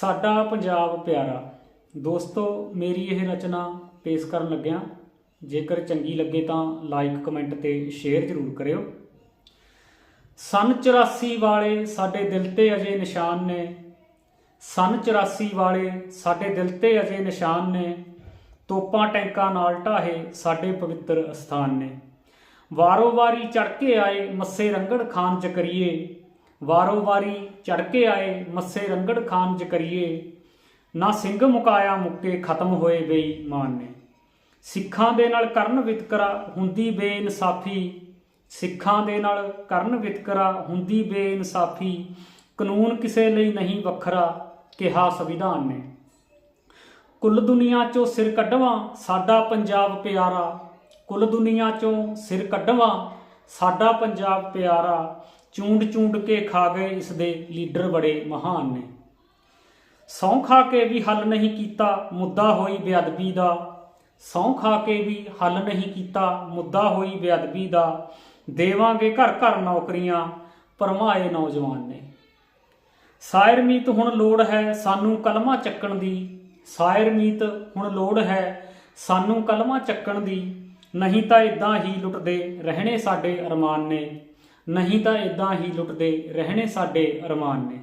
ਸਾਡਾ ਪੰਜਾਬ ਪਿਆਰਾ। ਦੋਸਤੋ, ਮੇਰੀ ਇਹ ਰਚਨਾ ਪੇਸ਼ ਕਰਨ ਲੱਗਿਆ। ਜੇਕਰ ਚੰਗੀ ਲੱਗੇ ਤਾਂ ਲਾਈਕ ਕਮੈਂਟ ਤੇ ਸ਼ੇਅਰ ਜ਼ਰੂਰ ਕਰਿਓ। ਸਨ 84 ਵਾਲੇ ਸਾਡੇ ਦਿਲ ਤੇ ਅਜੇ ਨਿਸ਼ਾਨ ਨੇ। ਸਨ 84 ਵਾਲੇ ਸਾਡੇ ਦਿਲ ਤੇ ਅਜੇ ਨਿਸ਼ਾਨ ਨੇ। ਤੋਪਾਂ ਟੈਂਕਾਂ ਨਾਲ ਢਾਹੇ ਸਾਡੇ ਪਵਿੱਤਰ ਅਸਥਾਨ ਨੇ। ਵਾਰੋ ਵਾਰੀ ਚੜ ਕੇ ਆਏ ਮੱਸੇ ਰੰਗੜ ਖਾਨ ਜਕਰੀਏ ਵਾਰੋ ਵਾਰੀ ਚੜ ਕੇ ਆਏ, ਮੱਸੇ ਰੰਗੜ ਖਾਨ ਜਕਰੀਏ ਨਾ ਸਿੰਘ ਮੁਕਾਇਆ ਮੁੱਕੇ ਖਤਮ ਹੋਏ ਬੇਈਮਾਨ ਨੇ ਸਿੱਖਾਂ ਦੇ ਨਾਲ ਕਰਨ ਵਿਤਕਰਾ ਹੁੰਦੀ ਬੇਇਨਸਾਫੀ। ਸਿੱਖਾਂ ਦੇ ਨਾਲ ਕਰਨ ਵਿਤਕਰਾ ਹੁੰਦੀ ਬੇਇਨਸਾਫੀ। ਕਾਨੂੰਨ ਕਿਸੇ ਲਈ ਨਹੀਂ ਵੱਖਰਾ, ਕਿਹਾ ਸੰਵਿਧਾਨ ਨੇ। ਕੁੱਲ ਦੁਨੀਆ ਚੋਂ ਸਿਰ ਕੱਢਵਾਂ ਸਾਡਾ ਪੰਜਾਬ ਪਿਆਰਾ। ਕੁੱਲ ਦੁਨੀਆ ਚੋਂ ਸਿਰ ਕੱਢਵਾਂ ਸਾਡਾ ਪੰਜਾਬ ਪਿਆਰਾ। ਚੂੰਡ ਚੂੰਡ ਕੇ ਖਾ ਗਏ ਇਸ ਦੇ ਲੀਡਰ ਬੜੇ ਮਹਾਨ ਨੇ। ਸਹੁੰ ਖਾ ਕੇ ਵੀ ਹੱਲ ਨਹੀਂ ਕੀਤਾ ਮੁੱਦਾ ਹੋਈ ਬੇਅਦਬੀ ਦਾ। ਸਹੁੰ ਖਾ ਕੇ ਵੀ ਹੱਲ ਨਹੀਂ ਕੀਤਾ ਮੁੱਦਾ ਹੋਈ ਬੇਅਦਬੀ ਦਾ। ਦੇਵਾਂਗੇ ਘਰ ਘਰ ਨੌਕਰੀਆਂ ਪਰਮਾਏ ਨੌਜਵਾਨ ਨੇ। ਸਾਇਰ ਮੀਤ ਹੁਣ ਲੋੜ ਹੈ ਸਾਨੂੰ ਕਲਮਾ ਚੱਕਣ ਦੀ। ਸਾਇਰ ਮੀਤ ਹੁਣ ਲੋੜ ਹੈ ਸਾਨੂੰ ਕਲਮਾ ਚੱਕਣ ਦੀ। ਨਹੀਂ ਤਾਂ ਇਦਾਂ ਹੀ ਲੁੱਟਦੇ ਰਹਿਣੇ ਸਾਡੇ ਅਰਮਾਨ ਨੇ। ਨਹੀਂ ਤਾਂ ਇਦਾਂ ਹੀ ਲੁੱਟਦੇ ਰਹਿਣੇ ਸਾਡੇ ਅਰਮਾਨ ਨੇ।